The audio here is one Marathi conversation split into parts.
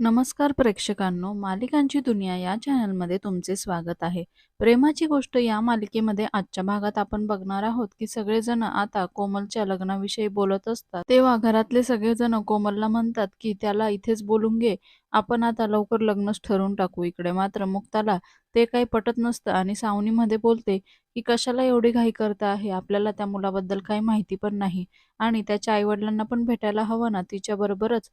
नमस्कार प्रेक्षकांनो, मालिकांची दुनिया या चॅनलमध्ये तुमचे स्वागत आहे. प्रेमाची गोष्ट या मालिकेमध्ये आजच्या भागात आपण बघणार आहोत की सगळेजण आता कोमलच्या लग्नाविषयी बोलत असतात. तेव्हा घरातले सगळेजण कोमलला म्हणतात की त्याला इथेच बोलून घे, आपण आता लवकर लग्नच ठरवून टाकू. इकडे मात्र मुक्ताला ते काही पटत नसतं आणि सावनीमध्ये बोलते की कशाला एवढी घाई करता आहे, आपल्याला त्या मुलाबद्दल काही माहिती पण नाही आणि त्याच्या आईवडिलांना पण भेटायला हवं ना, तिच्याबरोबरच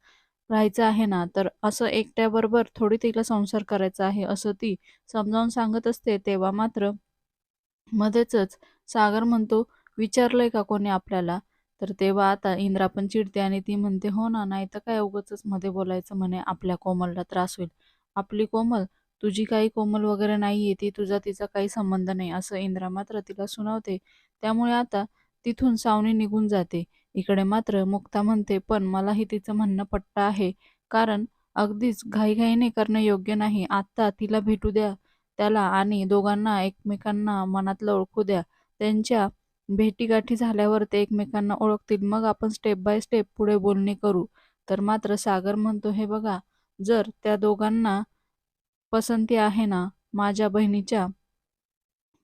राहायचं आहे ना, तर असं एकट्याबरोबर थोडी तिला संसार करायचा आहे, असं ती समजावून सांगत असते. तेव्हा मात्र मध्येच सागर म्हणतो, "विचारलंय का कोणी आपल्याला?" तर तेव्हा आता इंद्रा पण चिडते आणि ती म्हणते, "हो ना, नाहीतर काय उगाचच मध्ये बोलायचं म्हणे, आपल्या कोमलला त्रास होईल." "आपली कोमल? तुझी काही कोमल वगैरे नाहीये, ती तुझा तिचा काही संबंध नाही," असं इंद्रा मात्र तिला सुनावते. त्यामुळे आता तिथून सावनी निघून जाते. इकडे मात्र मुक्ता म्हणते, "पण मलाही तिचं म्हणणं पट्ट आहे, कारण अगदीच घाईघाईने करणं योग्य नाही. आत्ता तिला भेटू द्या त्याला आणि दोघांना एकमेकांना मनातलं ओळखू द्या. त्यांच्या भेटीगाठी झाल्यावर ते एकमेकांना ओळखतील. मग आपण स्टेप बाय स्टेप पुढे बोलणी करू." तर मात्र सागर म्हणतो, "हे बघा, जर त्या दोघांना पसंती आहे ना, माझ्या बहिणीच्या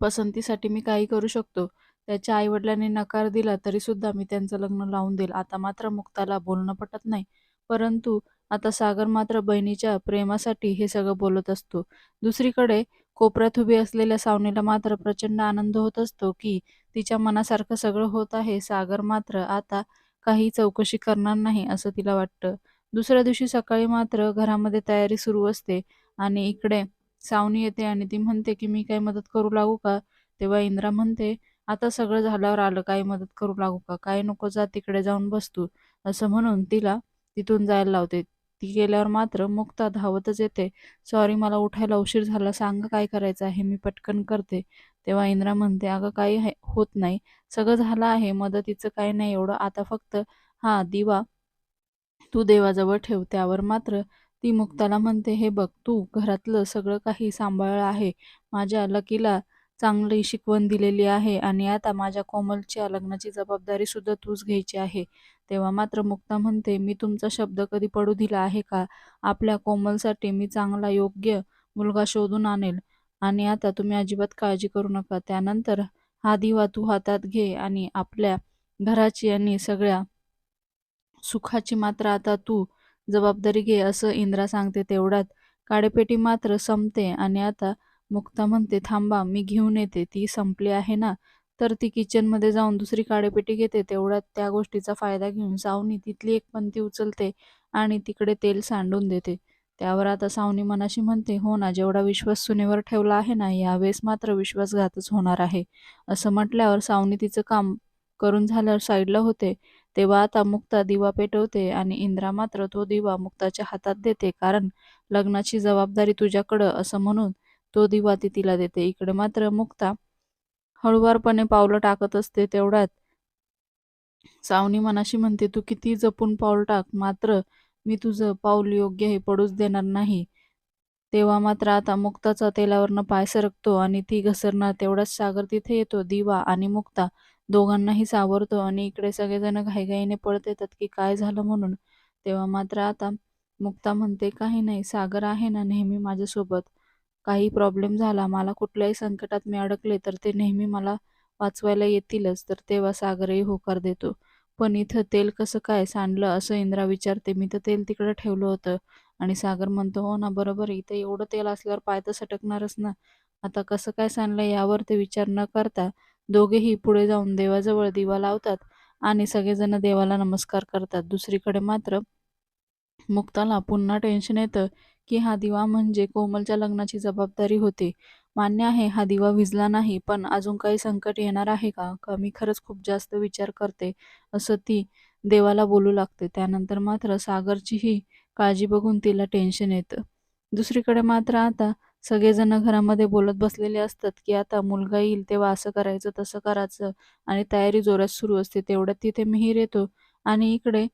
पसंतीसाठी मी काही करू शकतो. त्याच्या आईवडिलांनी नकार दिला तरीसुद्धा मी त्यांचं लग्न लावून देईल." आता मात्र मुक्ताला बोलणं पटत नाही. परंतु आता सागर मात्र बहिणीच्या प्रेमासाठी हे सगळं बोलत असतो. दुसरीकडे कोपऱ्यात उभी असलेल्या सावनीला मात्र प्रचंड आनंद होत असतो की तिच्या मनासारखं सगळं होत आहे. सागर मात्र आता काही चौकशी करणार नाही असं तिला वाटतं. दुसऱ्या दिवशी सकाळी मात्र घरामध्ये तयारी सुरू असते आणि इकडे सावनी येते आणि ती म्हणते की मी काही मदत करू लागू का? तेव्हा इंद्रा म्हणते, "आता सगळं झाल्यावर आलं, काही मदत करू लागू का? काही नको, जा तिकडे जाऊन बसतू असं म्हणून तिला तिथून जायला लावते. ती गेल्यावर मात्र मुक्ता धावतच येते. "सॉरी, मला उठायला उशीर झाला. सांगा काय करायचं आहे, मी पटकन करते." तेव्हा इंद्रा म्हणते, "अगं काही हे होत नाही. सगळं झालं आहे. मदतीचं काही नाही एवढं. आता फक्त हा दिवा तू देवाजवळ ठेव." त्यावर मात्र ती मुक्ताला म्हणते, "हे बघ, तू घरातलं सगळं काही सांभाळलं आहे. माझ्या लकीला चांगली शिकवण दिलेली आहे आणि आता माझ्या कोमलच्या लग्नाची जबाबदारी सुद्धा तूच घ्यायची आहे." तेव्हा मात्र मुक्ता म्हणते, "मी तुमचा शब्द कधी पडू दिला आहे का? आपल्या कोमलसाठी मी चांगला योग्य मुलगा शोधून आणेल आणि आता तुम्ही अजिबात काळजी करू नका. त्यानंतर हा दिवा तू हातात घे आणि आपल्या घराची आणि सगळ्या सुखाची मात्र आता तू जबाबदारी घे." असं इंद्रा सांगते. तेवढ्यात काडेपेटी मात्र संपते आणि आता मुक्ता म्हणते, "थांबा, मी घेऊन येते." ती संपली आहे ना, तर ती किचनमध्ये जाऊन दुसरी काडेपेटी घेते. तेवढ्यात त्या गोष्टीचा फायदा घेऊन सावनी तिथली एक पंथी उचलते आणि तिकडे तेल सांडून देते. त्यावर आता सावनी मनाशी म्हणते, "हो ना, जेवढा विश्वास सुनेवर ठेवला आहे ना, यावेळेस मात्र विश्वासघातच होणार आहे." असं म्हटल्यावर सावनी तिचं काम करून झाल्यावर साईडला होते. तेव्हा आता मुक्ता दिवा पेटवते आणि इंद्रा मात्र तो दिवा मुक्ताच्या हातात देते, "कारण लग्नाची जबाबदारी तुझ्याकडं," असं म्हणून तो दिवा ती तिला देते. इकडे मात्र मुक्ता हळुवारपणे पावलं टाकत असते. तेवढ्यात सावनी मनाशी म्हणते, "तू किती जपून पाऊल टाक, मात्र मी तुझं पाऊल योग्य हे पडूच देणार नाही." तेव्हा मात्र आता मुक्ताचा तेलावरनं पाय सरकतो आणि ती घसरणार. तेवढाच सागर तिथे येतो. दिवा आणि मुक्ता दोघांनाही सावरतो आणि इकडे सगळेजण घाईघाईने पळत येतात की काय झालं म्हणून. तेव्हा मात्र आता मुक्ता म्हणते, "काही नाही, सागर आहे ना नेहमी माझ्यासोबत. काही प्रॉब्लेम झाला, मला कुठल्याही संकटात मी अडकले तर ते नेहमी मला वाचवायला येतीलच." तर तेव्हा सागरही होकार देतो. "पण इथं तेल कसं काय सांडलं?" असं इंद्रा विचारते. "मी तर तेल तिकडं ठेवलं होतं." आणि सागर म्हणतो, "हो ना, बरोबर इथं एवढं तेल असल्यावर पाय तर सटकणारच ना. आता कसं काय सांडलं यावर ते विचार न करता दोघेही पुढे जाऊन देवाजवळ दिवा लावतात आणि सगळेजण देवाला नमस्कार करतात. दुसरीकडे मात्र मुक्ताला पुन्हा टेन्शन येतं की हा दिवा म्हणजे कोमलच्या लग्नाची जबाबदारी होती. मान्य आहे हा दिवा विजला नाही, पण अजून काही संकट येणार आहे का? का मी खरंच खूप जास्त विचार करते, असं ती देवाला बोलू लागते. त्यानंतर मात्र सागरचीही काळजी बघून तिला टेन्शन येतं. दुसरीकडे मात्र आता सगळेजण घरामध्ये बोलत बसलेले असतात की आता मुलगा येईल तेव्हा असं करायचं, तसं करायचं आणि तयारी जोरात सुरू असते. तेवढ्यात तिथे मिहीर येतो आणि इकडे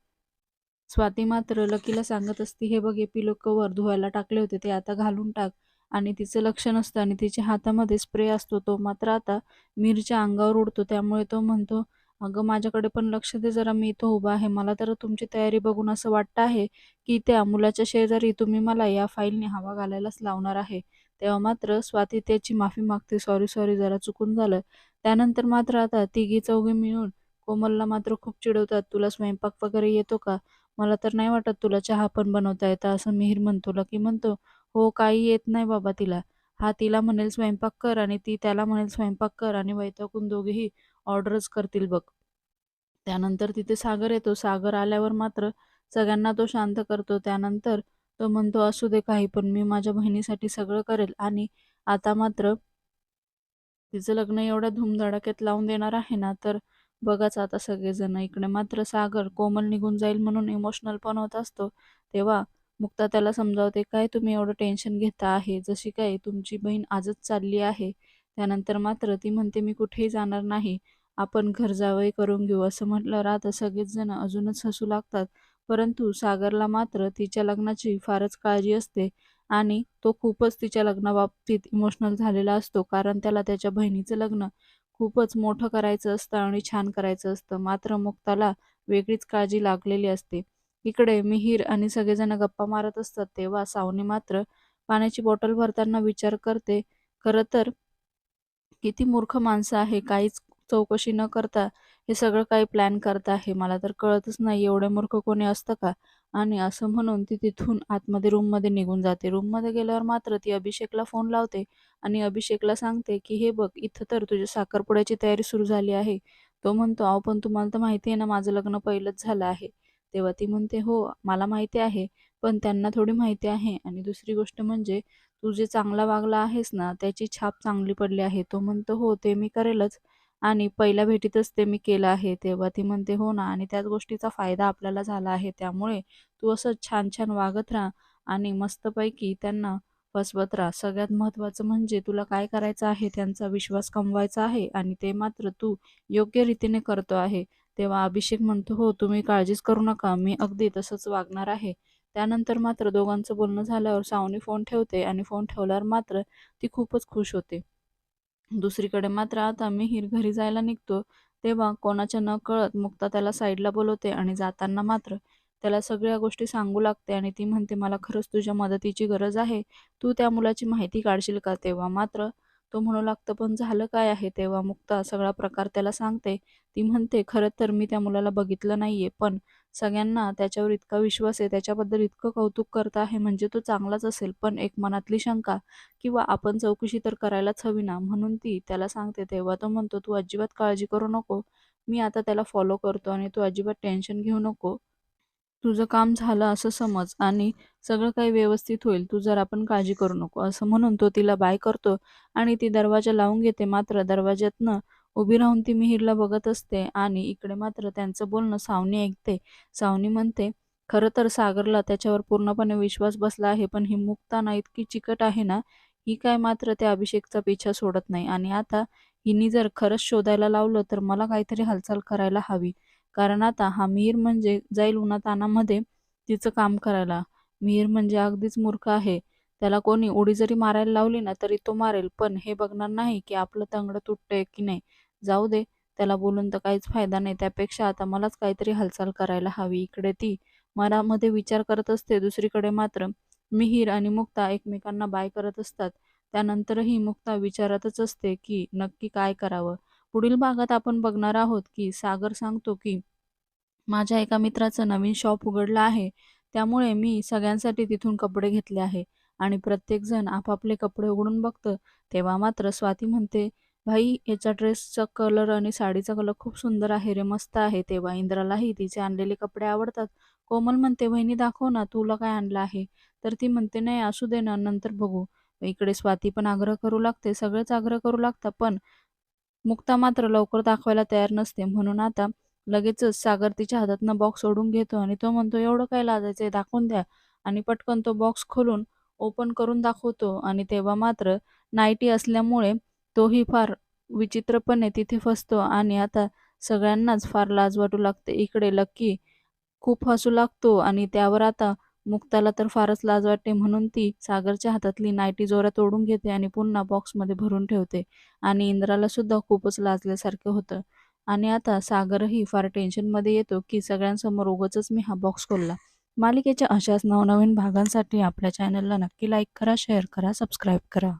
स्वाती मात्र लकीला सांगत असते, "हे बघ, हे पिलो कवर धुवायला टाकले होते, ते आता घालून टाक." आणि तिचं लक्ष नसतं आणि तिच्या हातामध्ये स्प्रे असतो. तो मात्र आता मीरच्या अंगावर उडतो. त्यामुळे तो म्हणतो, अगं माझ्याकडे पण लक्ष दे जरा मी इथं उभा आहे मला तर तुमची तयारी बघून असं वाटतं आहे की त्या मुलाच्या शेजारी तुम्ही मला या फाईलने हवा घालायलाच लावणार आहे तेव्हा मात्र स्वाती त्याची माफी मागते सॉरी सॉरी जरा चुकून झालं त्यानंतर मात्र आता तिघी चौघी मिळून कोमलला मात्र खूप चिडवतात तुला स्वयंपाक वगैरे येतो का मला तर नाही वाटत तुला चहा पण बनवता येतं असं मिहीर म्हणतोला की म्हणतो. हो काही येत नाही बाबा तिला. हा तिला म्हणेल स्वयंपाक कर आणि ती त्याला म्हणेल स्वयंपाक कर आणि वैतागून दोघेही ऑर्डरच करतील बघ. त्यानंतर तिथे सागर येतो. सागर आल्यावर मात्र सगळ्यांना तो शांत करतो. त्यानंतर तो म्हणतो असू दे काही पण मी माझ्या बहिणीसाठी सगळं करेल. आणि आता मात्र तिचं लग्न एवढ्या धूमधडाक्यात लावून देणार आहे ना तर बघाच आता सगळेजण इकडे. मात्र सागर कोमल निघून जाईल म्हणून इमोशनल पण होत असतो. तेव्हा मुक्ता त्याला समजावते काय तुम्ही एवढं टेन्शन घेता आहे? जशी काय तुमची बहीण आजच चालली आहे. त्यानंतर मात्र ती म्हणते मी कुठेही जाणार नाही. आपण घर जावई करून घेऊ. असं म्हटलं आता सगळेच जण अजूनच हसू लागतात. परंतु सागरला मात्र तिच्या लग्नाची फारच काळजी असते आणि तो खूपच तिच्या लग्नाबाबतीत इमोशनल झालेला असतो. कारण त्याला त्याच्या बहिणीचं लग्न खूपच मोठं करायचं असतं आणि छान करायचं असतं. मात्र मुक्ताला वेगळीच काळजी लागलेली असते. इकडे मिहीर आणि सगळेजण गप्पा मारत असतात तेव्हा सावनी मात्र पाण्याची बॉटल भरताना विचार करते. खरं तर किती मूर्ख माणसं आहे. काहीच चौकशी न करता हे सगळं काही प्लॅन करत आहे. मला तर कळतच नाही एवढं मूर्ख कोणी असतं का? आणि असं म्हणून ती तिथून आतमध्ये रूममध्ये निघून जाते. रूममध्ये गेल्यावर मात्र ती अभिषेकला फोन लावते आणि अभिषेकला सांगते की हे बघ इथं तर तुझ्या साखरपुड्याची तयारी सुरू झाली आहे. तो म्हणतो अहो पण तुम्हाला तर माहिती आहे ना माझं लग्न पहिलंच झालं आहे. तेव्हा ती म्हणते हो मला माहिती आहे पण त्यांना थोडी माहिती आहे. आणि दुसरी गोष्ट म्हणजे तू जे चांगला वागला आहेस ना त्याची छाप चांगली पडली आहे. तो म्हणतो हो ते मी करेलच. आणि पहिल्या भेटीतच ते मी केलं आहे तेव्हा ती म्हणते हो ना आणि त्याच गोष्टीचा फायदा आपल्याला झाला आहे त्यामुळे तू असं छान छान वागत राहा आणि मस्तपैकी त्यांना फसवत राहा. सगळ्यात महत्त्वाचं म्हणजे तुला काय करायचं आहे त्यांचा विश्वास कमवायचा आहे आणि ते मात्र तू योग्य रीतीने करतो आहे. तेव्हा अभिषेक म्हणतो हो तुम्ही काळजीच करू नका मी अगदी तसंच वागणार आहे. त्यानंतर मात्र दोघांचं बोलणं झाल्यावर सावनी फोन ठेवते आणि फोन ठेवल्यावर मात्र ती खूपच खुश होते. दुसरीकडे मात्र आता मिहीर घरी जायला निघतो तेव्हा कोणाच्या न कळत मुक्ता त्याला साईडला बोलवते आणि जाताना मात्र त्याला सगळ्या गोष्टी सांगू लागते आणि ती म्हणते मला खरंच तुझ्या मदतीची गरज आहे तू त्या मुलाची माहिती काढशील का? तेव्हा मात्र तो म्हणू लागतं पण झालं काय आहे तेव्हा? मुक्ता सगळा प्रकार त्याला सांगते. ती म्हणते खरं तर मी त्या मुलाला बघितलं नाहीये पण सगळ्यांना त्याच्यावर इतका विश्वास आहे त्याच्याबद्दल इतकं कौतुक करत आहे म्हणजे तो चांगलाच असेल पण एक मनातली शंका किंवा आपण चौकशी तर करायलाच हवी ना? म्हणून ती त्याला सांगते तेव्हा तो म्हणतो तू अजिबात काळजी करू नको मी आता त्याला फॉलो करतो आणि तू अजिबात टेन्शन घेऊ नको. तुझं काम झालं असं समज आणि सगळं काही व्यवस्थित होईल तू जर आपण काळजी करू नको. असं म्हणून तो तिला बाय करतो आणि ती दरवाजा लावून घेते. मात्र दरवाज्यातनं उभी राहून ती मिहीरला बघत असते आणि इकडे मात्र त्यांचं बोलणं सावनी ऐकते. सावनी म्हणते खरं तर सागरला त्याच्यावर पूर्णपणे विश्वास बसला आहे पण ही मुक्ताना इतकी चिकट आहे ना ही काय मात्र त्या अभिषेकचा पिछा सोडत नाही आणि आता हिनी जर खरंच शोधायला लावलं तर मला काहीतरी हालचाल करायला हवी. कारण आता हा मिहीर म्हणजे जाईल उन्हातानामध्ये तिचं काम करायला. मिहीर म्हणजे अगदीच मूर्ख आहे. त्याला कोणी उडी जरी मारायला लावली ना तरी तो मारेल. पण हे बघणार नाही की आपलं तंगड तुटतंय की नाही. जाऊ दे त्याला बोलून तर काहीच फायदा नाही. त्यापेक्षा आता मलाच काहीतरी हालचाल करायला हवी. इकडे ती मनामध्ये विचार करत असते. दुसरीकडे मात्र मिहीर आणि मुक्ता एकमेकांना बाय करत असतात. त्यानंतरही मुक्ता विचारतच असते की नक्की काय करावं? पुढील भागात आपण बघणार आहोत की सागर सांगतो की माझ्या एका मित्राचं नवीन शॉप उघडलं आहे. त्यामुळे मी सगळ्यांसाठी तिथून कपडे घेतले आहे. आणि प्रत्येकजण आपापले कपडे उघडून बघतं. तेव्हा मात्र स्वाती म्हणते भाई याचा ड्रेसचा कलर आणि साडीचा कलर खूप सुंदर आहे रे मस्त आहे. तेव्हा इंद्रालाही तिचे आणलेले कपडे आवडतात. कोमल म्हणते वहिनी दाखव ना तुला काय आणलं आहे? तर ती म्हणते नाही असू दे ना नंतर बघू. इकडे स्वाती पण आग्रह करू लागते. सगळेच आग्रह करू लागतात पण मुक्ता मात्र लवकर दाखवायला तयार नसते. म्हणून आता लगेचच सागर तिच्या हातातनं बॉक्स ओढून घेतो आणि तो म्हणतो एवढं काय लाजायचंय दाखवून द्या. आणि पटकन तो बॉक्स खोलून ओपन करून दाखवतो आणि तेव्हा मात्र नाईटी असल्यामुळे तोही फार विचित्रपणे तिथे फसतो आणि आता सगळ्यांनाच फार लाज वाटू लागते. इकडे लक्की खूप हसू लागतो आणि त्यावर आता मुक्ताला तर फारच लाज वाटते म्हणून ती सागरच्या हातातली नाईटी जोरात ओढून घेते आणि पुन्हा बॉक्समध्ये भरून ठेवते. आणि इंद्राला सुद्धा खूपच लाजल्यासारखं होतं. आणि आता सागरही फार टेन्शनमध्ये येतो की सगळ्यांसमोर उगाचच मी हा बॉक्स खोलला. मालिकेच्या अशाच नवनवीन भागांसाठी आपल्या चॅनलला नक्की लाईक करा शेअर करा सबस्क्राईब करा.